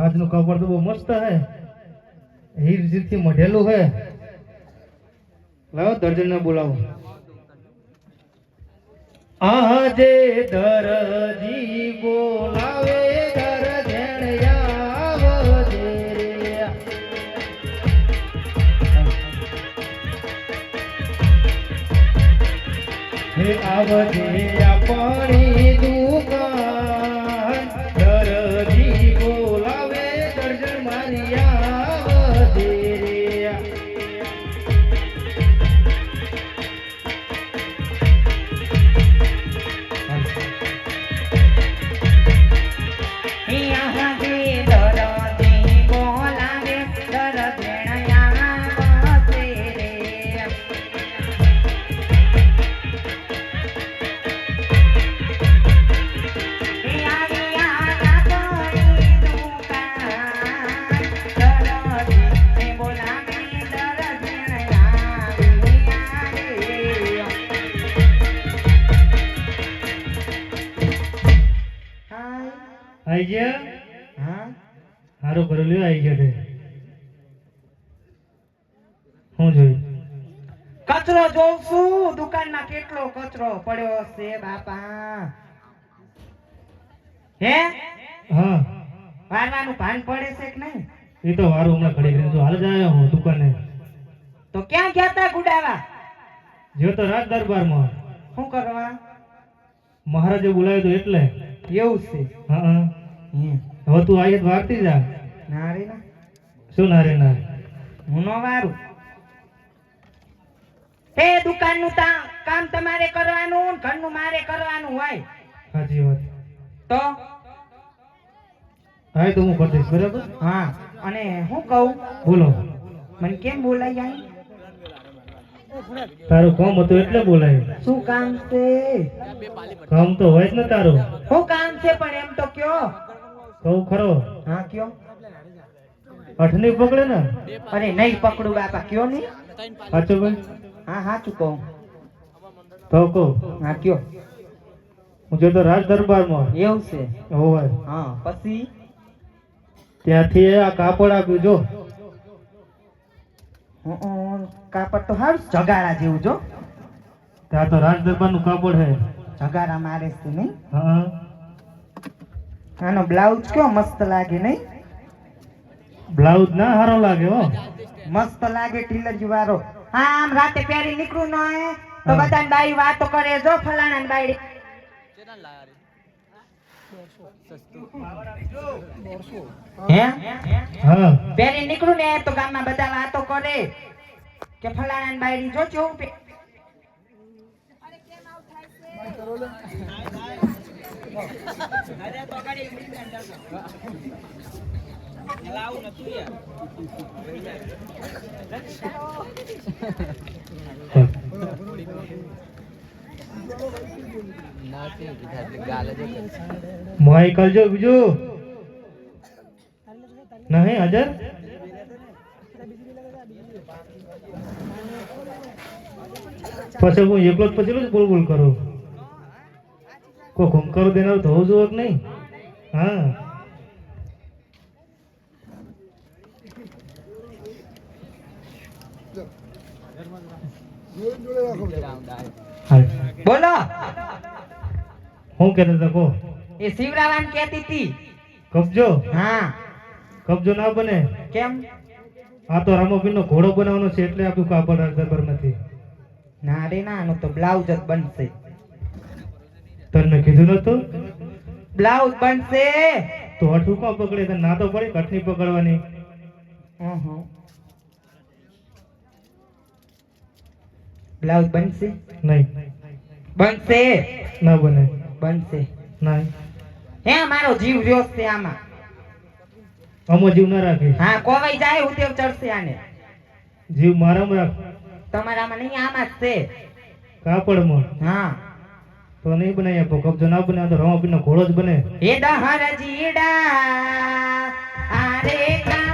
રાજનું કાપડ તો બહુ મસ્ત હે. હીર જીરથી મઢેલું હે. લાવો દર્જન બોલાવો. આજે દરજી બોલાવે આવજે પાણી હે આઈ ગયા? હારું કરેલું આઈ ગયા તે હું જોયું? કચરો જોઉં છું. દુકાનમાં કેટલો કચરો પડ્યો છે બાપા? હે? હા. વારવાનું ભાન પડે છે કે નહીં? એ તો વારું હમણાં ઘડી ગયું છું હાલ જ આવ્યો હું દુકાને. તો ક્યાં ગયા તા ગુડાવા? જો તો રાજ દરબારમાં. શું કરવા? મહારાજે બોલાવ્યો તો એટલે. એવું છે. હા હા હે. હવે તું આયત વાગતી જા. ના રે ના. શું ના રે ના? હું નો વારું. એ દુકાનનું કામ તમારે કરવાનું ઘરનું મારે કરવાનું હોય. સાચી વાત. તો? હા તો હું કરી દઈશ બરાબર? હા અને હું કહું? બોલો. મને કેમ બોલાઈ જાય તારું કામ હતું એટલે બોલાય. શું કામ છે? કામ તો હોય જ ને તારું. શું કામ છે પણ એમ તો કયો. કહું ખરો? હા કયો? અઠની પકડે ને? અરે નહીં પકડું બાપા કયો નહીં? સાચું ભાઈ હા સાચું કહું. તો કહું. હા કયો? હું જતો રાજ દરબારમાં. એવું છે? હોય હા પછી? ત્યાંથી આ કાપડ આપ્યું જો. કાપડ તો હારું જગાડા જેવું જો. ત્યાં તો રાજ દરબારનું કાપડ હે જગાડા મારે છે નહીં? હા. આનો બ્લાઉઝ કયો મસ્ત લાગે નહીં? બ્લાઉઝ ના સારો લાગે હો. મસ્ત લાગે ટીલર વાળો હા આમ રાતે પહેરી નીકળું ન હોય તો. બધા બાઈ વાતો કરે. જો ફલાણા બાઈ. હે? હા? પહેરી નીકળું ને તો ગામમાં બધા વાતો કરે. કે ફલાણા બાયડી જો કેવું પે- જો બીજું. નહીં હાજર? પછી હું એકલો જ પછી બોલ બોલ કરું. કોઈ ઘૂમકારો દેનાર હોવું જોઈએ કે નહીં? હા. બોલો. હું કહેતા તકો એ શિવરાવાન કહેતી હતી. કબજો? હા. કબજો ના બને? કેમ? આ તો રામોપીર નો ઘોડો બનાવવાનો છે એટલે આપ્યું કાપડ દરબાર નથી ના રે ના આનો તો બ્લાઉઝ જ બનશે. તને કીધું નતું બ્લાઉઝ બનશે. તો અઠુકો પકડે? તને ના તો પડે કઠની પકડવાની. બ્લાઉઝ બનશે? નહીં. બનશે. ના બને. બનશે. નહીં. હે મારો જીવ રહ્યો છે આમાં. અમો જીવ ના રાખે હા કોવાઈ જાય ઉદેવ ચડશે આને. જીવ મારામાં રાખ. તમારામાં નહીં આમાં જ છે. કાપડમાં. હા. તો નહીં બનાય તો કબજો ના બને તો રમાપીનો ઘોડો જ બને. એડા હારાજી એડા આરે કા